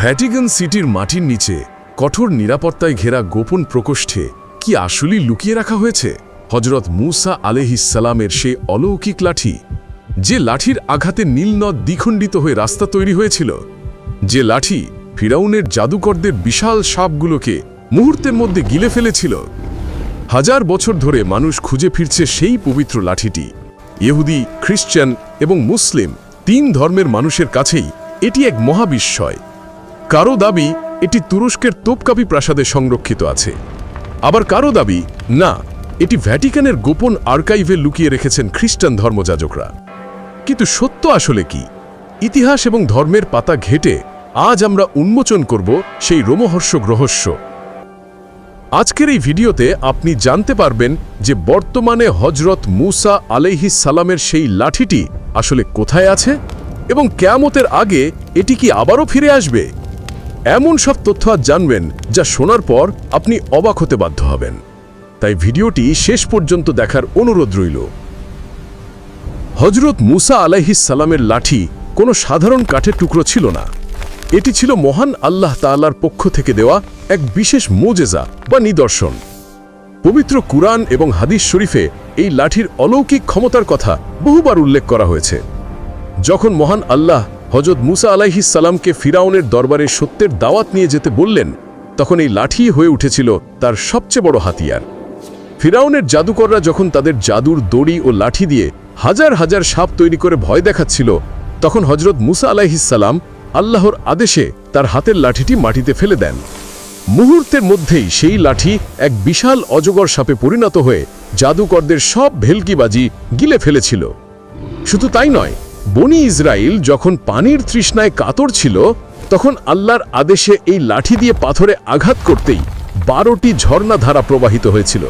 Vatican সিটির মাটির নিচে কঠোর নিরাপত্তায় ঘেরা গোপন প্রকোষ্ঠে কি আসলেই লুকিয়ে রাখা হয়েছে? হজরত মুসা আলেহিসালামের সে অলৌকিক লাঠি, যে লাঠির আঘাতে নীলনদ দ্বিখণ্ডিত হয়ে রাস্তা তৈরি হয়েছিল, যে লাঠি ফিরাউনের জাদুকরদের বিশাল সাপগুলোকে মুহূর্তের মধ্যে গিলে ফেলেছিল। হাজার বছর ধরে মানুষ খুঁজে ফিরছে সেই পবিত্র লাঠিটি। ইহুদি, খ্রিশ্চান এবং মুসলিম তিন ধর্মের মানুষের কাছেই এটি এক মহাবিস্ময়। কারও দাবি এটি তুরস্কের তোপকাপি প্রাসাদে সংরক্ষিত আছে। আবার কারও দাবি, না, এটি ভ্যাটিকানের গোপন আর্কাইভে লুকিয়ে রেখেছেন খ্রিস্টান ধর্মযাজকরা। কিন্তু সত্য আসলে কি? ইতিহাস এবং ধর্মের পাতা ঘেটে আজ আমরা উন্মোচন করব সেই রোমহর্ষক রহস্য। আজকের এই ভিডিওতে আপনি জানতে পারবেন যে বর্তমানে হজরত মুসা আলাইহিস সালামের সেই লাঠিটি আসলে কোথায় আছে এবং কেয়ামতের আগে এটি কি আবারও ফিরে আসবে? এমন সব তথ্য আজ জানবেন যা শোনার পর আপনি অবাক হতে বাধ্য হবেন। তাই ভিডিওটি শেষ পর্যন্ত দেখার অনুরোধ রইল। হজরত মুসা সালামের লাঠি কোনো সাধারণ কাঠের টুকরো ছিল না। এটি ছিল মহান আল্লাহ তাআলার পক্ষ থেকে দেওয়া এক বিশেষ মোজেজা বা নিদর্শন। পবিত্র কুরআন এবং হাদিস শরীফে এই লাঠির অলৌকিক ক্ষমতার কথা বহুবার উল্লেখ করা হয়েছে। যখন মহান আল্লাহ হজরত মুসা আলাইহিস সালামকে ফিরাউনের দরবারে সত্যের দাওয়াত নিয়ে যেতে বললেন, তখন এই লাঠি হয়ে উঠেছিল তার সবচেয়ে বড় হাতিয়ার। ফিরাউনের জাদুকররা যখন তাদের জাদুর দড়ি ও লাঠি দিয়ে হাজার হাজার সাপ তৈরি করে ভয় দেখাচ্ছিল, তখন হজরত মুসা আলাইহিসাল্লাম আল্লাহর আদেশে তার হাতের লাঠিটি মাটিতে ফেলে দেন। মুহূর্তের মধ্যেই সেই লাঠি এক বিশাল অজগর সাপে পরিণত হয়ে জাদুকরদের সব ভেলকিবাজি গিলে ফেলেছিল। শুধু তাই নয় বনি ইসরায়েল যখন পানির তৃষ্ণায় কাতর ছিল, তখন আল্লাহর আদেশে এই লাঠি দিয়ে পাথরে আঘাত করতেই বারোটি ঝর্ণাধারা প্রবাহিত হয়েছিল।